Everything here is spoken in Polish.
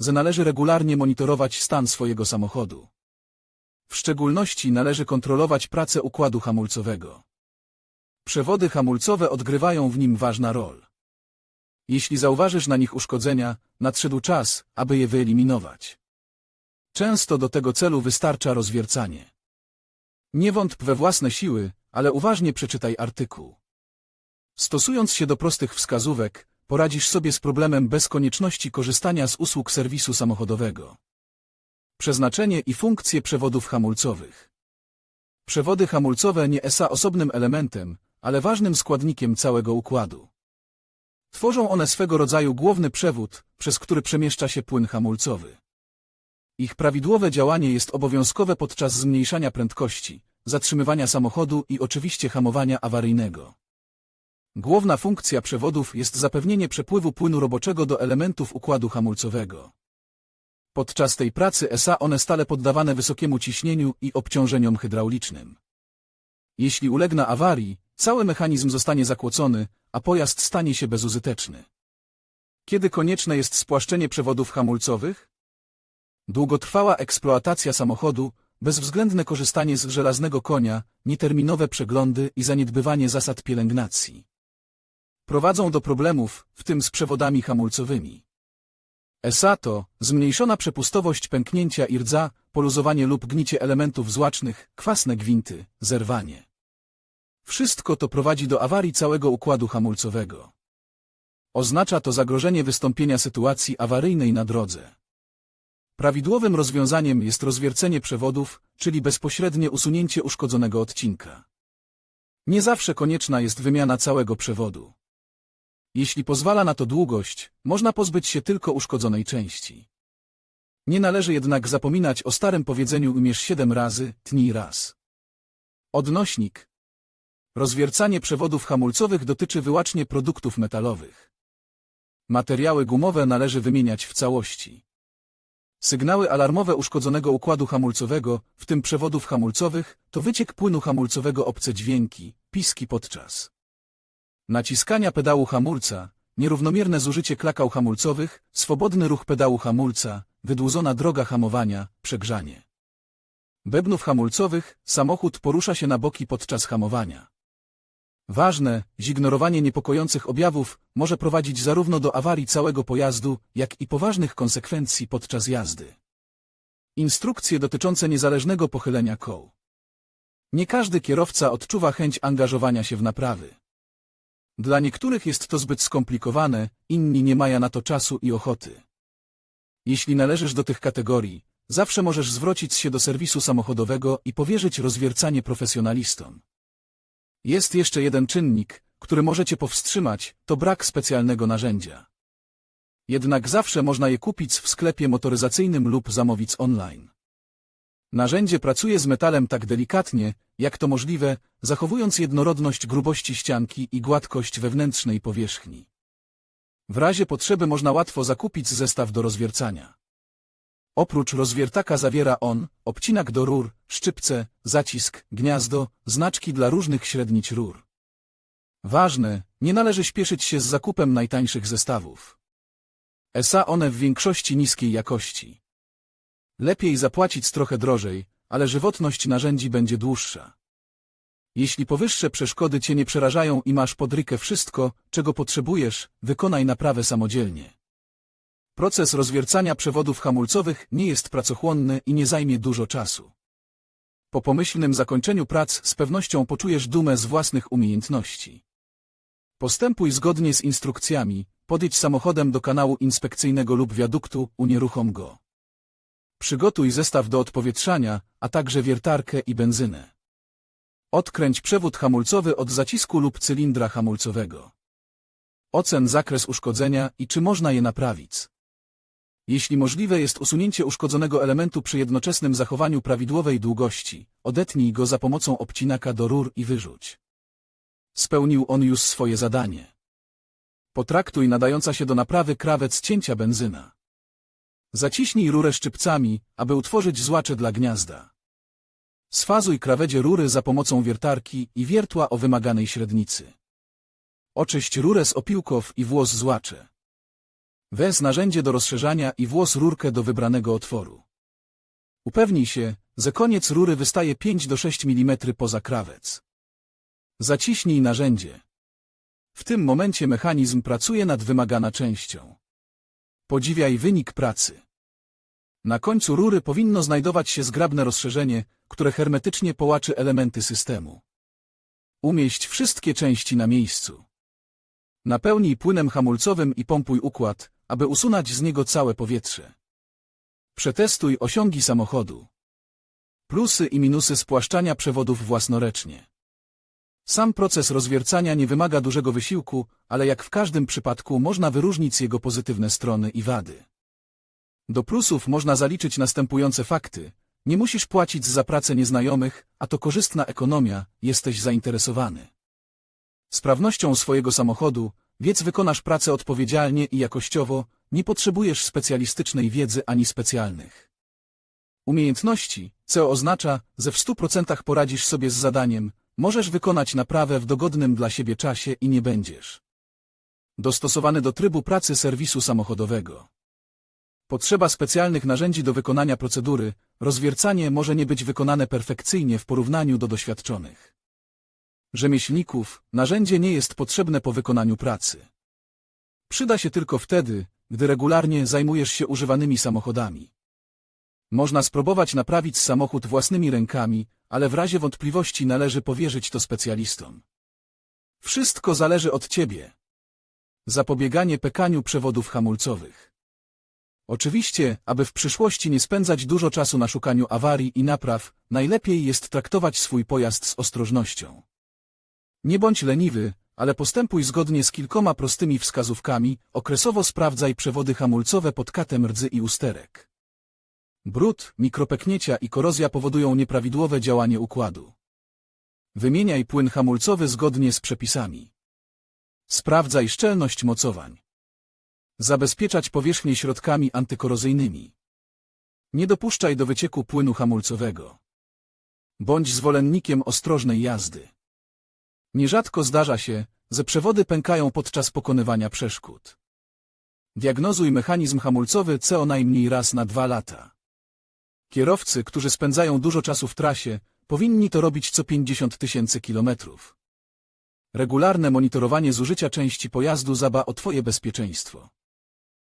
że należy regularnie monitorować stan swojego samochodu. W szczególności należy kontrolować pracę układu hamulcowego. Przewody hamulcowe odgrywają w nim ważna rol. Jeśli zauważysz na nich uszkodzenia, nadszedł czas, aby je wyeliminować. Często do tego celu wystarcza rozwiercanie. Nie wątp we własne siły, ale uważnie przeczytaj artykuł. Stosując się do prostych wskazówek, poradzisz sobie z problemem bez konieczności korzystania z usług serwisu samochodowego. Przeznaczenie i funkcje przewodów hamulcowych. Przewody hamulcowe nie są osobnym elementem, ale ważnym składnikiem całego układu. Tworzą one swego rodzaju główny przewód, przez który przemieszcza się płyn hamulcowy. Ich prawidłowe działanie jest obowiązkowe podczas zmniejszania prędkości, zatrzymywania samochodu i oczywiście hamowania awaryjnego. Główna funkcja przewodów jest zapewnienie przepływu płynu roboczego do elementów układu hamulcowego. Podczas tej pracy SA one stale poddawane wysokiemu ciśnieniu i obciążeniom hydraulicznym. Jeśli ulegna awarii, cały mechanizm zostanie zakłócony, a pojazd stanie się bezużyteczny. Kiedy konieczne jest spłaszczenie przewodów hamulcowych? Długotrwała eksploatacja samochodu, bezwzględne korzystanie z żelaznego konia, nieterminowe przeglądy i zaniedbywanie zasad pielęgnacji prowadzą do problemów, w tym z przewodami hamulcowymi. ESA to zmniejszona przepustowość pęknięcia i rdza, poluzowanie lub gnicie elementów złacznych, kwasne gwinty, zerwanie. Wszystko to prowadzi do awarii całego układu hamulcowego. Oznacza to zagrożenie wystąpienia sytuacji awaryjnej na drodze. Prawidłowym rozwiązaniem jest rozwiercenie przewodów, czyli bezpośrednie usunięcie uszkodzonego odcinka. Nie zawsze konieczna jest wymiana całego przewodu. Jeśli pozwala na to długość, można pozbyć się tylko uszkodzonej części. Nie należy jednak zapominać o starym powiedzeniu umierz siedem razy, tnij raz. Odnośnik. Rozwiercanie przewodów hamulcowych dotyczy wyłącznie produktów metalowych. Materiały gumowe należy wymieniać w całości. Sygnały alarmowe uszkodzonego układu hamulcowego, w tym przewodów hamulcowych, to wyciek płynu hamulcowego obce dźwięki, piski podczas naciskania pedału hamulca, nierównomierne zużycie klakał hamulcowych, swobodny ruch pedału hamulca, wydłużona droga hamowania, przegrzanie. Bebnów hamulcowych, samochód porusza się na boki podczas hamowania. Ważne, zignorowanie niepokojących objawów może prowadzić zarówno do awarii całego pojazdu, jak i poważnych konsekwencji podczas jazdy. Instrukcje dotyczące niezależnego pochylenia koł. Nie każdy kierowca odczuwa chęć angażowania się w naprawy. Dla niektórych jest to zbyt skomplikowane, inni nie mają na to czasu i ochoty. Jeśli należysz do tych kategorii, zawsze możesz zwrócić się do serwisu samochodowego i powierzyć rozwiercanie profesjonalistom. Jest jeszcze jeden czynnik, który możecie powstrzymać, to brak specjalnego narzędzia. Jednak zawsze można je kupić w sklepie motoryzacyjnym lub zamówić online. Narzędzie pracuje z metalem tak delikatnie, jak to możliwe, zachowując jednorodność grubości ścianki i gładkość wewnętrznej powierzchni. W razie potrzeby można łatwo zakupić zestaw do rozwiercania. Oprócz rozwiertaka zawiera on obcinak do rur, szczypce, zacisk, gniazdo, znaczki dla różnych średnic rur. Ważne, nie należy śpieszyć się z zakupem najtańszych zestawów. ESA one w większości niskiej jakości. Lepiej zapłacić trochę drożej, ale żywotność narzędzi będzie dłuższa. Jeśli powyższe przeszkody Cię nie przerażają i masz pod rykę wszystko, czego potrzebujesz, wykonaj naprawę samodzielnie. Proces rozwiercania przewodów hamulcowych nie jest pracochłonny i nie zajmie dużo czasu. Po pomyślnym zakończeniu prac z pewnością poczujesz dumę z własnych umiejętności. Postępuj zgodnie z instrukcjami, podjedź samochodem do kanału inspekcyjnego lub wiaduktu, unieruchom go. Przygotuj zestaw do odpowietrzania, a także wiertarkę i benzynę. Odkręć przewód hamulcowy od zacisku lub cylindra hamulcowego. Ocen zakres uszkodzenia i czy można je naprawić. Jeśli możliwe jest usunięcie uszkodzonego elementu przy jednoczesnym zachowaniu prawidłowej długości, odetnij go za pomocą obcinaka do rur i wyrzuć. Spełnił on już swoje zadanie. Potraktuj nadająca się do naprawy krawec cięcia benzyna. Zaciśnij rurę szczypcami, aby utworzyć złacze dla gniazda. Sfazuj krawedzie rury za pomocą wiertarki i wiertła o wymaganej średnicy. Oczyść rurę z opiłków i włos złacze. Wez narzędzie do rozszerzania i włos rurkę do wybranego otworu. Upewnij się, że koniec rury wystaje 5 do 6 mm poza krawec. Zaciśnij narzędzie. W tym momencie mechanizm pracuje nad wymagana częścią. Podziwiaj wynik pracy. Na końcu rury powinno znajdować się zgrabne rozszerzenie, które hermetycznie połaczy elementy systemu. Umieść wszystkie części na miejscu. Napełnij płynem hamulcowym i pompuj układ, aby usunąć z niego całe powietrze. Przetestuj osiągi samochodu. Plusy i minusy spłaszczania przewodów własnoręcznie. Sam proces rozwiercania nie wymaga dużego wysiłku, ale jak w każdym przypadku można wyróżnić jego pozytywne strony i wady. Do plusów można zaliczyć następujące fakty. Nie musisz płacić za pracę nieznajomych, a to korzystna ekonomia, jesteś zainteresowany. Sprawnością swojego samochodu, wiedz wykonasz pracę odpowiedzialnie i jakościowo, nie potrzebujesz specjalistycznej wiedzy ani specjalnych umiejętności, co oznacza, że w 100% poradzisz sobie z zadaniem, możesz wykonać naprawę w dogodnym dla siebie czasie i nie będziesz dostosowany do trybu pracy serwisu samochodowego. Potrzeba specjalnych narzędzi do wykonania procedury, rozwiercanie może nie być wykonane perfekcyjnie w porównaniu do doświadczonych rzemieślników, narzędzie nie jest potrzebne po wykonaniu pracy. Przyda się tylko wtedy, gdy regularnie zajmujesz się używanymi samochodami. Można spróbować naprawić samochód własnymi rękami, ale w razie wątpliwości należy powierzyć to specjalistom. Wszystko zależy od Ciebie. Zapobieganie pekaniu przewodów hamulcowych. Oczywiście, aby w przyszłości nie spędzać dużo czasu na szukaniu awarii i napraw, najlepiej jest traktować swój pojazd z ostrożnością. Nie bądź leniwy, ale postępuj zgodnie z kilkoma prostymi wskazówkami, okresowo sprawdzaj przewody hamulcowe pod katem rdzy i usterek. Brud, mikropeknięcia i korozja powodują nieprawidłowe działanie układu. Wymieniaj płyn hamulcowy zgodnie z przepisami. Sprawdzaj szczelność mocowań. Zabezpieczać powierzchnię środkami antykorozyjnymi. Nie dopuszczaj do wycieku płynu hamulcowego. Bądź zwolennikiem ostrożnej jazdy. Nierzadko zdarza się, że przewody pękają podczas pokonywania przeszkód. Diagnozuj mechanizm hamulcowy co najmniej raz na dwa lata. Kierowcy, którzy spędzają dużo czasu w trasie, powinni to robić co 50 tysięcy kilometrów. Regularne monitorowanie zużycia części pojazdu zaba o Twoje bezpieczeństwo.